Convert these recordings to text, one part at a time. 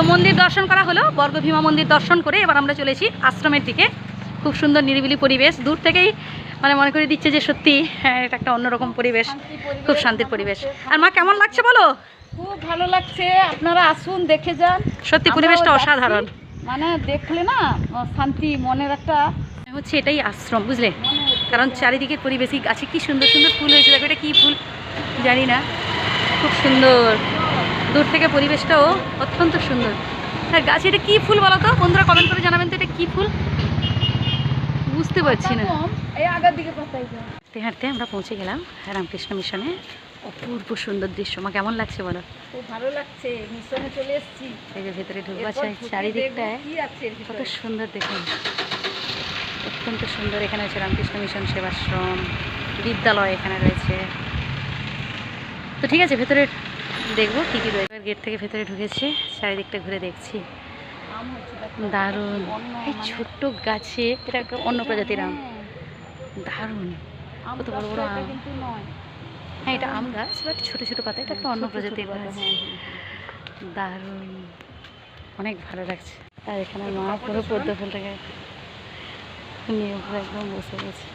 তো মন্দির দর্শন করা হলো বর্গভীমা মন্দির দর্শন করে এবার আমরা চলেছি আশ্রমের দিকে। খুব সুন্দর নিরিবিলি পরিবেশ দূর থেকেই মানে মনে করে দিচ্ছে যে সত্যি হ্যাঁ এটা একটা অন্যরকম পরিবেশ খুব শান্তির পরিবেশ। আর মা কেমন লাগছে বলো? খুব ভালো লাগছে আপনারা আসুন দেখে যান। সত্যি পরিবেশটা অসাধারণ। মানে দেখলে না শান্তি মনের একটা হচ্ছে এটাই আশ্রম বুঝলে? কারণ চারিদিকের পরিবেশই গাছে কি সুন্দর সুন্দর ফুল হয়েছে দেখো এটা কী ফুল? জানি না। খুব সুন্দর। দূর থেকে পরিবেশটাও অত্যন্ত সুন্দর। হ্যাঁ গাছে এটা কী ফুল বলো তো? বন্ধুরা কমেন্ট করে জানাবেন তো এটা কী ফুল? বুঝতে পারছি না। হাঁটতে হাঁটতে আমরা পৌঁছে গেলাম রামকৃষ্ণ মিশনে। অপূর্ব সুন্দর দৃশ্য। আমার কেমন লাগছে বলো? খুব ভালো লাগছে। মিশনে চলে এসেছি। এই যে ভেতরে ঢুকবো ঢুকে চারিদিকটায় কত সুন্দর দেখুন। অত্যন্ত সুন্দর এখানে আছে রামকৃষ্ণ মিশন সেবাশ্রম। বিদ্যালয় এখানে রয়েছে। তো ঠিক আছে ভেতরে দেখব কী কী রয়েছে। গেট থেকে ভেতরে ঢুকেছি, চারিদিকটা ঘুরে দেখছি। দারুণ। এই ছোট্ট গাছে, এটা একটা অন্য প্রজাতির আম। দারুণ। কত বড় বড় আম। হ্যাঁ এটা আম গাছ, বাট ছোটো ছোটো পাতা, এটা একটা অন্য প্রজাতির গাছ। দারুণ। অনেক ভালো লাগছে। আর এখানে মা পুরো পদ্ম ফুলটাকে নিয়ে একদম বসে গেছে।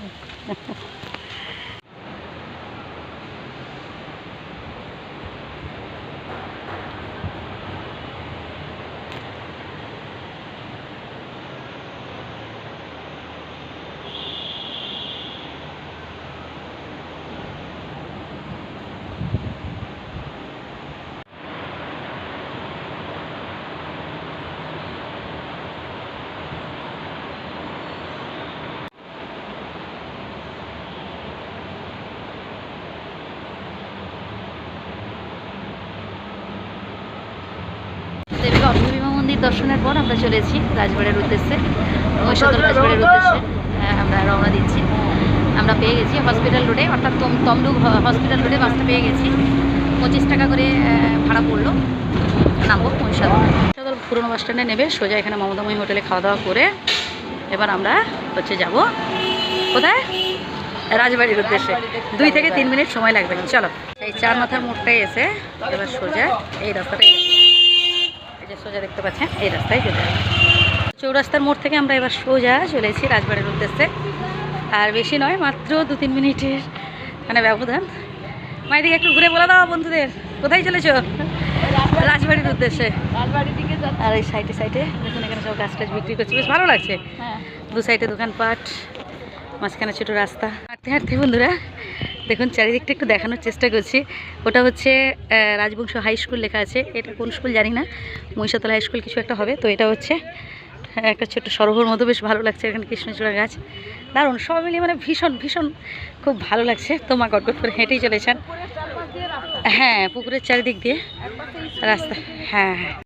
দেবীকে মন্দির দর্শনের পর আমরা চলেছি রাজবাড়ির উদ্দেশ্যে মহিষাদল রাজবাড়ির উদ্দেশ্যে। হ্যাঁ, আমরা রওনা দিচ্ছি। আমরা পেয়ে গেছি হসপিটাল রোডে অর্থাৎ তম তমলুক হসপিটাল রোডে বাসটা পেয়ে গেছি। পঁচিশ টাকা করে ভাড়া পড়ল। নামবো মহিষাদল মহিষাদল পুরনো বাস স্ট্যান্ডে নেবে সোজা এখানে মমতাময়ী হোটেলে খাওয়া দাওয়া করে এবার আমরা হচ্ছে যাব কোথায়? রাজবাড়ির উদ্দেশ্যে। দুই থেকে তিন মিনিট সময় লাগবে। চলো। এই চার মাথার মোড়টায় এসে এবার সোজা এই রাস্তাটাই সোজা দেখতে পাচ্ছেন এই রাস্তায় চলে যাব চৌরাস্তার মোড় থেকে আমরা এবার সোজা চলেছি রাজবাড়ির উদ্দেশ্যে। আর বেশি নয় মাত্র দু তিন মিনিটের মানে ব্যবধান। মায়েদিকে একটু ঘুরে বলে দাও বন্ধুদের কোথায় চলেছো? রাজবাড়ির উদ্দেশ্যে। রাজবাড়ির আর এই সাইডে সাইডে দেখুন এখানে সব গাছ টাছ বিক্রি করছে। বেশ ভালো লাগছে। হ্যাঁ। দু সাইডে দোকানপাট মাঝখানে ছোটো রাস্তা। হাঁটতে হাঁটতে বন্ধুরা দেখুন, চারিদিকটা একটু দেখানোর চেষ্টা করছি। ওটা হচ্ছে রাজবংশ হাই স্কুল লেখা আছে। এটা কোন স্কুল জানি না। মহিষাতলা হাই স্কুল কিছু একটা হবে। তো এটা হচ্ছে একটা ছোট্ট সরোবর মতো বেশ ভালো লাগছে এখানে কৃষ্ণচূড়া গাছ। দারুণ সব মিলিয়ে মানে ভীষণ ভীষণ খুব ভালো লাগছে। তো মা গটগট করে হেঁটেই চলেছেন। হ্যাঁ পুকুরের চারিদিক দিয়ে রাস্তা হ্যাঁ হ্যাঁ।